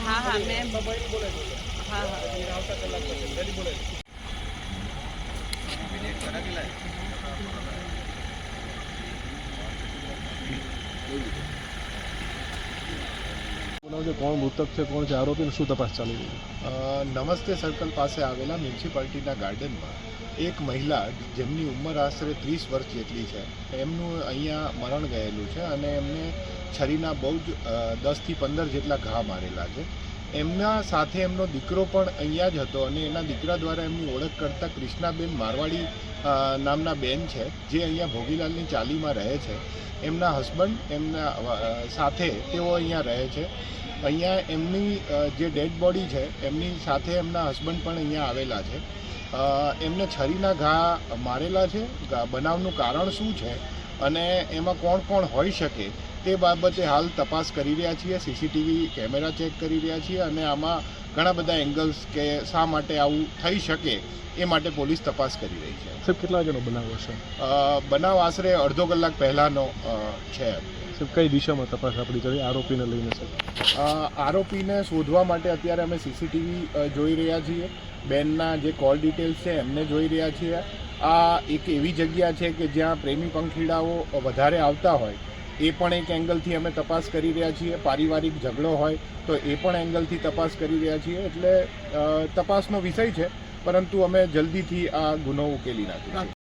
હા હા મેં હા હા. કોણ મૃતક છે, કોણ છે, આરોપી શું તપાસ ચાલી રહી નમસ્તે સર્કલ પાસે આવેલા મ્યુનિસિપાલિટીના ગાર્ડનમાં એક મહિલા જેમની ઉંમર આશરે ત્રીસ વર્ષ જેટલી છે, એમનું અહીંયા મરણ ગયેલું છે અને એમને છરીના બહુ જ દસથી પંદર જેટલા ઘા મારેલા છે. એમના સાથે એમનો દીકરો પણ અહીંયા જ હતો અને એના દીકરા દ્વારા એમની ઓળખ કરતા કૃષ્ણાબેન મારવાડી નામના બેન છે, જે અહીંયા ભોગીલાલની ચાલીમાં રહે છે. એમના હસબન્ડ એમના સાથે તેઓ અહીંયા રહે છે. અહીંયા એમની જે ડેડ બોડી છે, એમની સાથે એમના હસબન્ડ પણ અહીંયા આવેલા છે. એમને છરીના ઘા મારેલા છે. બનાવનું કારણ શું છે? અને એમાં કોણ કોણ હોઈ શકે? તે બાબતે હાલ તપાસ કરી રહ્યા છીએ સીસીટીવી કેમેરા ચેક કરી રહ્યા છીએ અને આમાં ઘણા બધા એંગલ્સ કે શા માટે આવું થઈ શકે એ માટે પોલીસ તપાસ કરી રહી છે. સાહેબ કેટલા વાગ્યાનો બનાવ હશે? બનાવ આશરે અડધો કલાક પહેલાંનો છે. સાહેબ કઈ દિશામાં તપાસ આપણી કરી? આરોપીને લઈને સાહેબ. આરોપીને શોધવા માટે અત્યારે અમે સીસીટીવી જોઈ રહ્યા છીએ. બેનના જે કોલ ડિટેલ્સ છે એમને જોઈ રહ્યા છીએ. આ એક એવી જગ્યા છે કે જ્યાં પ્રેમી પંખીડાઓ વધારે આવતા હોય એ પણ એક એંગલથી અમે તપાસ કરી રહ્યા છીએ. પારિવારિક ઝઘડો હોય તો એ પણ એંગલથી તપાસ કરી રહ્યા છીએ. એટલે તપાસનો વિષય છે, પરંતુ અમે જલ્દીથી આ ગુનો ઉકેલી નાખીશું.